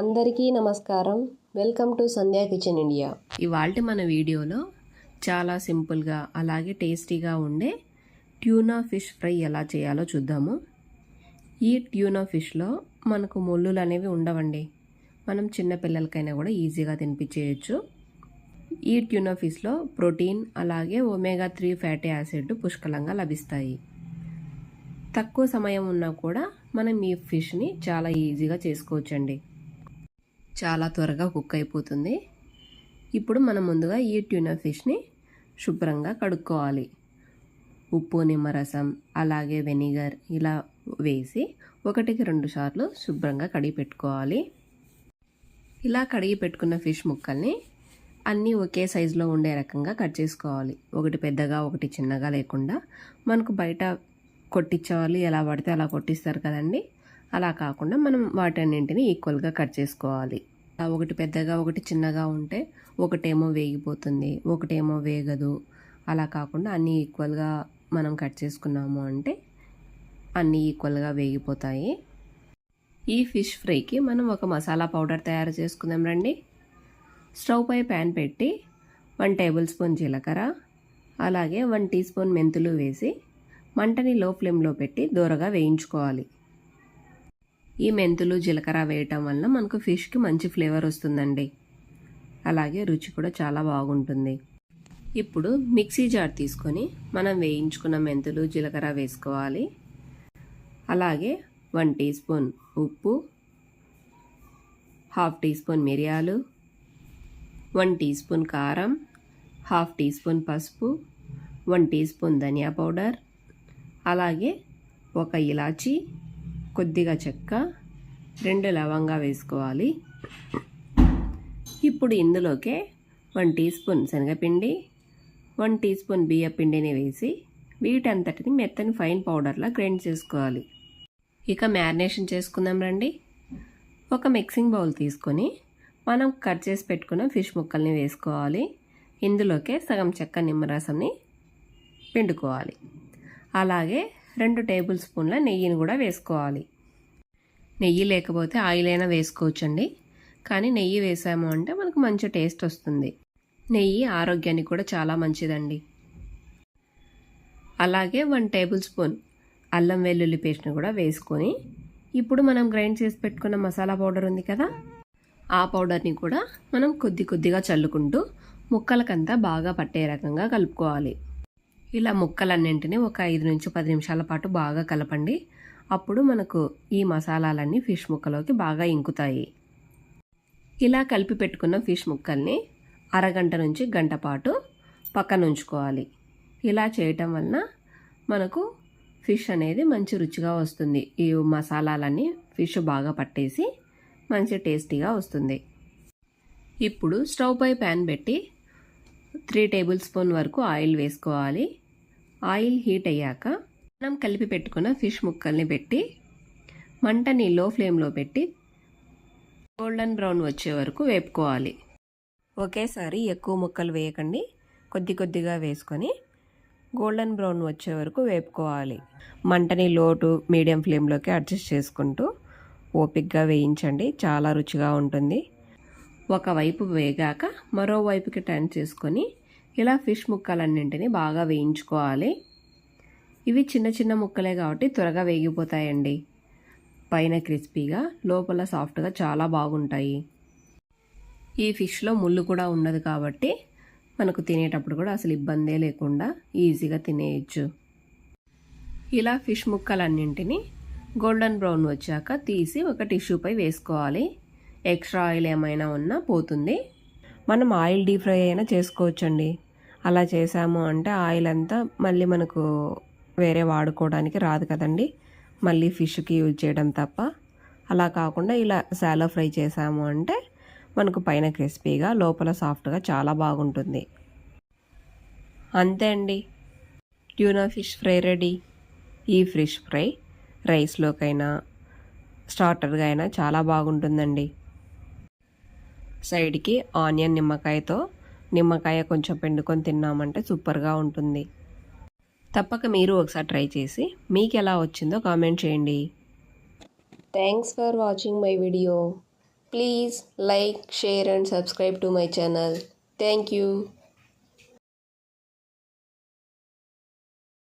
అందరికీ నమస్కారం. Welcome to Sandhya kitchen India ఇవాళ మన వీడియోలో చాలా సింపుల్గా అలాగే టేస్టీగా ఉండే ట్యూనా ఫిష్ ఫ్రై ఎలా చేయాలో చూద్దాము. ఈ ట్యూనా ఫిష్లో మనకు ముళ్ళులు అనేవి ఉండవండి. మనం చిన్న పిల్లలకైనా కూడా ఈజీగా తినిపించేయచ్చు. ఈ ట్యూనా ఫిష్లో ప్రోటీన్ అలాగే ఒమేగా త్రీ ఫ్యాటీ యాసిడ్ పుష్కలంగా లభిస్తాయి. తక్కువ సమయం ఉన్నా కూడా మనం ఈ ఫిష్ని చాలా ఈజీగా చేసుకోవచ్చండి. చాలా త్వరగా కుక్ అయిపోతుంది. ఇప్పుడు మనం ముందుగా ఈ ట్యూనా ఫిష్ని శుభ్రంగా కడుక్కోవాలి. ఉప్పు నిమ్మరసం అలాగే వెనిగర్ ఇలా వేసి ఒకటికి రెండు సార్లు శుభ్రంగా కడిగి పెట్టుకోవాలి. ఇలా కడిగి పెట్టుకున్న ఫిష్ ముక్కల్ని అన్నీ ఒకే సైజులో ఉండే రకంగా కట్ చేసుకోవాలి. ఒకటి పెద్దగా ఒకటి చిన్నగా లేకుండా మనకు బయట కొట్టించేవాళ్ళు ఎలా పడితే అలా కొట్టిస్తారు కదండి. అలా కాకుండా మనం వాటన్నింటిని ఈక్వల్గా కట్ చేసుకోవాలి. ఒకటి పెద్దగా ఒకటి చిన్నగా ఉంటే ఒకటేమో వేగిపోతుంది ఒకటేమో వేగదు. అలా కాకుండా అన్నీ ఈక్వల్గా మనం కట్ చేసుకున్నాము అంటే అన్నీ ఈక్వల్గా వేగిపోతాయి. ఈ ఫిష్ ఫ్రైకి మనం ఒక మసాలా పౌడర్ తయారు చేసుకుందాం రండి. స్టవ్ పై ప్యాన్ పెట్టి వన్ టేబుల్ స్పూన్ జీలకర్ర అలాగే వన్ టీ స్పూన్ మెంతులు వేసి మంటని లో ఫ్లేమ్లో పెట్టి దూరగా వేయించుకోవాలి. ఈ మెంతులు జీలకర్ర వేయటం వలన మనకు ఫిష్కి మంచి ఫ్లేవర్ వస్తుందండి. అలాగే రుచి కూడా చాలా బాగుంటుంది. ఇప్పుడు మిక్సీ జార్ తీసుకొని మనం వేయించుకున్న మెంతులు జీలకర్ర వేసుకోవాలి. అలాగే వన్ టీ స్పూన్ ఉప్పు హాఫ్ టీ స్పూన్ మిరియాలు వన్ టీ స్పూన్ కారం హాఫ్ టీ స్పూన్ పసుపు వన్ టీ స్పూన్ ధనియా పౌడర్ అలాగే ఒక ఇలాచీ కొద్దిగా చెక్క రెండు లవంగా వేసుకోవాలి. ఇప్పుడు ఇందులోకే వన్ టీ స్పూన్ శనగపిండి వన్ టీ స్పూన్ బియ్యపిండిని వేసి వీటంతటిని మెత్తని ఫైన్ పౌడర్లా గ్రైండ్ చేసుకోవాలి. ఇక మ్యారినేషన్ చేసుకుందాం రండి. ఒక మిక్సింగ్ బౌల్ తీసుకొని మనం కట్ చేసి పెట్టుకున్న ఫిష్ ముక్కల్ని వేసుకోవాలి. ఇందులోకే సగం చెక్క నిమ్మరసంని పిండుకోవాలి. అలాగే రెండు టేబుల్ స్పూన్ల నెయ్యిని కూడా వేసుకోవాలి. నెయ్యి లేకపోతే ఆయిల్ అయినా వేసుకోవచ్చండి. కానీ నెయ్యి వేసాము అంటే మనకు మంచి టేస్ట్ వస్తుంది. నెయ్యి ఆరోగ్యానికి కూడా చాలా మంచిదండి. అలాగే వన్ టేబుల్ స్పూన్ అల్లం వెల్లుల్లి పేస్ట్ని కూడా వేసుకొని ఇప్పుడు మనం గ్రైండ్ చేసి పెట్టుకున్న మసాలా పౌడర్ ఉంది కదా ఆ పౌడర్ని కూడా మనం కొద్ది కొద్దిగా చల్లుకుంటూ ముక్కలకంతా బాగా పట్టే రకంగా కలుపుకోవాలి. ఇలా ముక్కలన్నింటినీ ఒక ఐదు నుంచి పది నిమిషాల పాటు బాగా కలపండి. అప్పుడు మనకు ఈ మసాలాలన్నీ ఫిష్ ముక్కలోకి బాగా ఇంకుతాయి. ఇలా కలిపి పెట్టుకున్న ఫిష్ ముక్కల్ని అరగంట నుంచి గంట పాటు పక్కన ఉంచుకోవాలి. ఇలా చేయటం వలన మనకు ఫిష్ అనేది మంచి రుచిగా వస్తుంది. ఈ మసాలాలన్నీ ఫిష్ బాగా పట్టేసి మంచి టేస్టీగా వస్తుంది. ఇప్పుడు స్టవ్ పై ప్యాన్ పెట్టి త్రీ టేబుల్ స్పూన్ వరకు ఆయిల్ వేసుకోవాలి. ఆయిల్ హీట్ అయ్యాక మనం కలిపి పెట్టుకున్న ఫిష్ ముక్కల్ని పెట్టి మంటని లో ఫ్లేమ్లో పెట్టి గోల్డెన్ బ్రౌన్ వచ్చే వరకు వేపుకోవాలి. ఒకేసారి ఎక్కువ ముక్కలు వేయకండి. కొద్ది కొద్దిగా వేసుకొని గోల్డెన్ బ్రౌన్ వచ్చే వరకు వేపుకోవాలి. మంటని లోటు మీడియం ఫ్లేమ్లోకి అడ్జస్ట్ చేసుకుంటూ ఓపిక్గా వేయించండి. చాలా రుచిగా ఉంటుంది. ఒకవైపు వేగాక మరోవైపుకి టర్న్ చేసుకొని ఇలా ఫిష్ ముక్కలన్నింటినీ బాగా వేయించుకోవాలి. ఇవి చిన్న చిన్న ముక్కలే కాబట్టి త్వరగా వేగిపోతాయండి. పైన క్రిస్పీగా లోపల సాఫ్ట్గా చాలా బాగుంటాయి. ఈ ఫిష్లో ముళ్ళు కూడా ఉండదు కాబట్టి మనకు తినేటప్పుడు కూడా అసలు ఇబ్బందే లేకుండా ఈజీగా తినేయచ్చు. ఇలా ఫిష్ ముక్కలన్నింటినీ గోల్డెన్ బ్రౌన్ వచ్చాక తీసి ఒక టిష్యూపై వేసుకోవాలి. ఎక్స్ట్రా ఆయిల్ ఏమైనా ఉన్నా పోతుంది. మనం ఆయిల్ డీప్ ఫ్రై అయినా చేసుకోవచ్చండి. అలా చేసాము అంటే ఆయిల్ అంతా మళ్ళీ మనకు వేరే వాడుకోవడానికి రాదు కదండి. మళ్ళీ ఫిష్కి యూజ్ చేయడం తప్ప. అలా కాకుండా ఇలా శాలో ఫ్రై చేసాము అంటే మనకు పైన క్రిస్పీగా లోపల సాఫ్ట్గా చాలా బాగుంటుంది. అంతే అండి. Tuna fish fry ready? ఈ ఫిష్ ఫ్రై రైస్లోకైనా స్టార్టర్గా అయినా చాలా బాగుంటుందండి. సైడ్కి ఆనియన్ నిమ్మకాయతో నిమ్మకాయ కొంచెం పిండుకొని తిన్నామంటే సూపర్గా ఉంటుంది. తప్పక మీరు ఒకసారి ట్రై చేసి మీకు ఎలా వచ్చిందో కామెంట్ చేయండి. Thanks for watching my video please like share and subscribe to my channel thank you